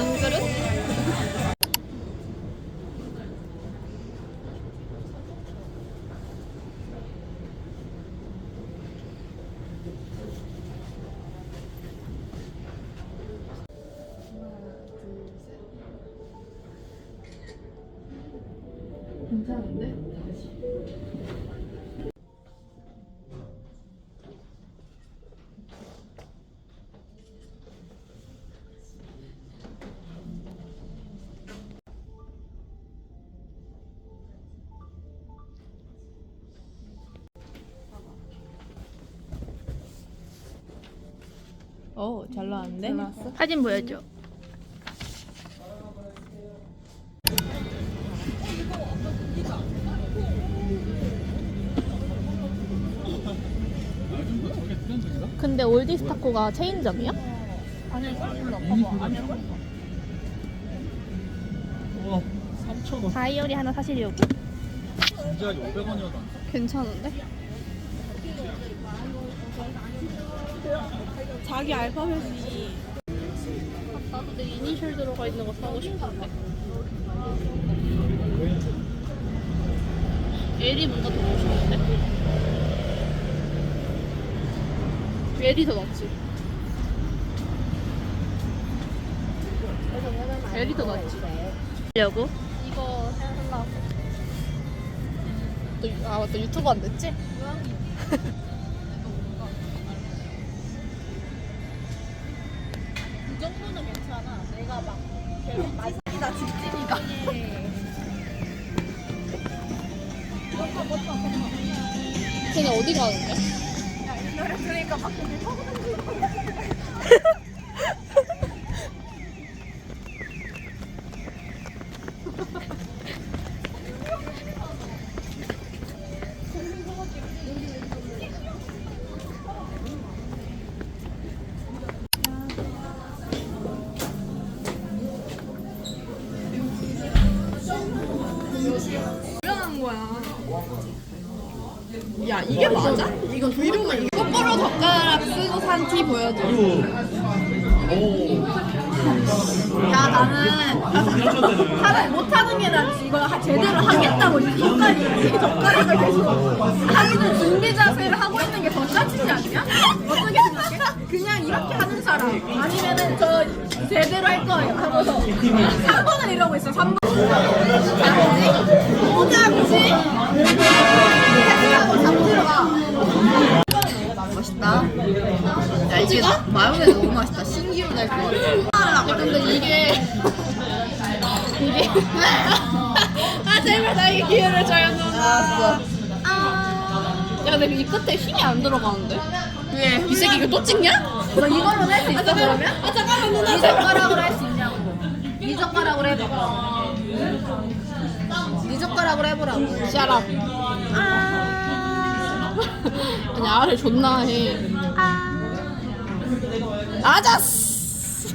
만 그릇? 괜찮은데? 어, 잘 나왔는데? 잘 나왔어? 사진 보여줘. 근데 올디스타코가 체인점이야? 아니, 봐봐. 아니야, 썰풀. 와 3,000원 다이어리 하나 사시려고. 진지하게 500원이어도 괜찮은데? 자기 알파벳이 나도 내 이니셜 들어가 있는 거 사고 싶은데 L이 뭔가 더 멋있는데? L이 더 낫지 L이 더 낫지 려고? 이거 너, 유- 아 맞다 유튜브 안 됐지? 내가 막 계속 맛있다 직진이다. 쟤네 어디 가는데? 이 노래 들으니까 막 유명한 야. 야, 이게 맞아? 이거 위로는 거꾸로 젓가락 쓰고 산 티 보여줘. 야, 나는 사람 못하는 게 낫지. 이거 하- 제대로 하겠다고 이렇게까지 이렇게 젓가락을 계속 하기는 준비 자세를 하고 있는 게 더 짜증이 아니야? 어떻게 생각해? 그냥 이렇게 하는 사람 아니면은 저 제대로 할 거예요 하고서 3번을 이러고 있어 3번 잡지? 또 잡지? 택시하고 잡지로 가 맛있다. 야 이게 마요네즈 너무 맛있다. 신기루 낼것 같아 근데 이게 이게 아 제발 나에게 기회를 줘요 알았어. 야 근데 이 끝에 힘이 안 들어가는데? 왜? 이 새끼 이거 또 찍냐? 너 이걸로 할 수 있어 그러면? 아 잠깐만 누나. 이 젓가락으로 할 수 있냐고. 이 젓가락으로 해봐 이 젓가락으로 해보라고. 샤랍 아니 알을 존나 해. 아자스